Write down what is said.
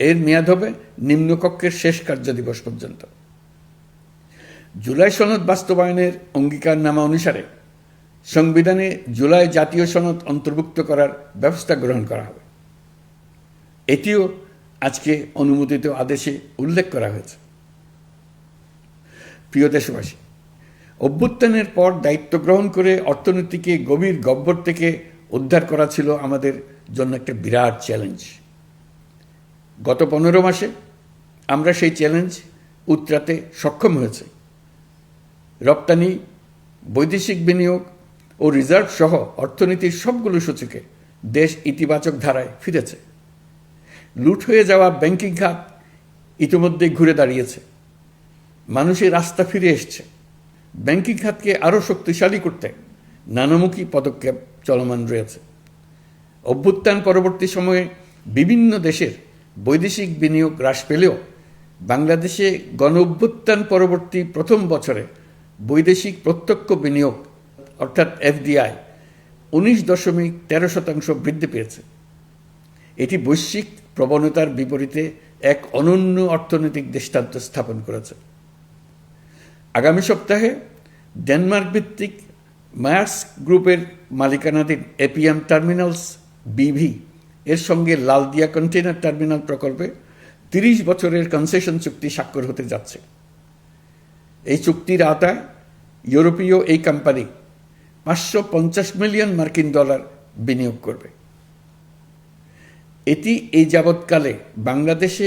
এর মেয়াদ হবে নিম্নকক্ষের শেষ কার্যদিবস পর্যন্ত। জুলাই সনদ বাস্তবায়নের অঙ্গীকারনামা অনুসারে সংবিধানে জুলাই জাতীয় সনদ অন্তর্ভুক্ত করার ব্যবস্থা গ্রহণ করা হবে। এটিও আজকে অনুমোদিত আদেশে উল্লেখ করা হয়েছে। প্রিয় দেশবাসী, অভ্যুত্থানের পর দায়িত্ব গ্রহণ করে অর্থনীতিকে গভীর গব্বর থেকে উদ্ধার করা ছিল আমাদের জন্য একটা বিরাট চ্যালেঞ্জ। গত পনেরো মাসে আমরা সেই চ্যালেঞ্জ উতরাতে সক্ষম হয়েছে। রপ্তানি, বৈদেশিক বিনিয়োগ ও রিজার্ভ সহ অর্থনীতির সবগুলো সূচকে দেশ ইতিবাচক ধারায় ফিরেছে। লুট হয়ে যাওয়া ব্যাংকিং খাত ইতিমধ্যে ঘুরে দাঁড়িয়েছে। মানুষের রাস্তা ফিরে এসছে। ব্যাংকিং খাতকে আরও শক্তিশালী করতে নানামুখী পদক্ষেপ চলমান রয়েছে। অভ্যুত্থান পরবর্তী সময়ে বিভিন্ন দেশের বৈদেশিক বিনিয়োগ হ্রাস পেলেও বাংলাদেশে গণ অভ্যুত্থান পরবর্তী প্রথম বছরে বৈদেশিক প্রত্যক্ষ বিনিয়োগ, অর্থাৎ এফডিআই, উনিশ দশমিক তেরো শতাংশ বৃদ্ধি পেয়েছে। এটি বৈশ্বিক প্রবণতার বিপরীতে এক অনন্য অর্থনৈতিক দৃষ্টান্ত স্থাপন করেছে। আগামী সপ্তাহে ডেনমার্ক ভিত্তিক মায়ার্স গ্রুপের মালিকানাধীন এপিএম টার্মিনালস বিভি এর সঙ্গে লালদিয়া কন্টেনার টার্মিনাল প্রকল্পে তিরিশ বছরের কনসেশন চুক্তি স্বাক্ষর হতে যাচ্ছে। এই চুক্তির আওতায় ইউরোপীয় এই কোম্পানি পাঁচশো পঞ্চাশ মিলিয়ন মার্কিন ডলার বিনিয়োগ করবে। এটি এই যাবৎকালে বাংলাদেশে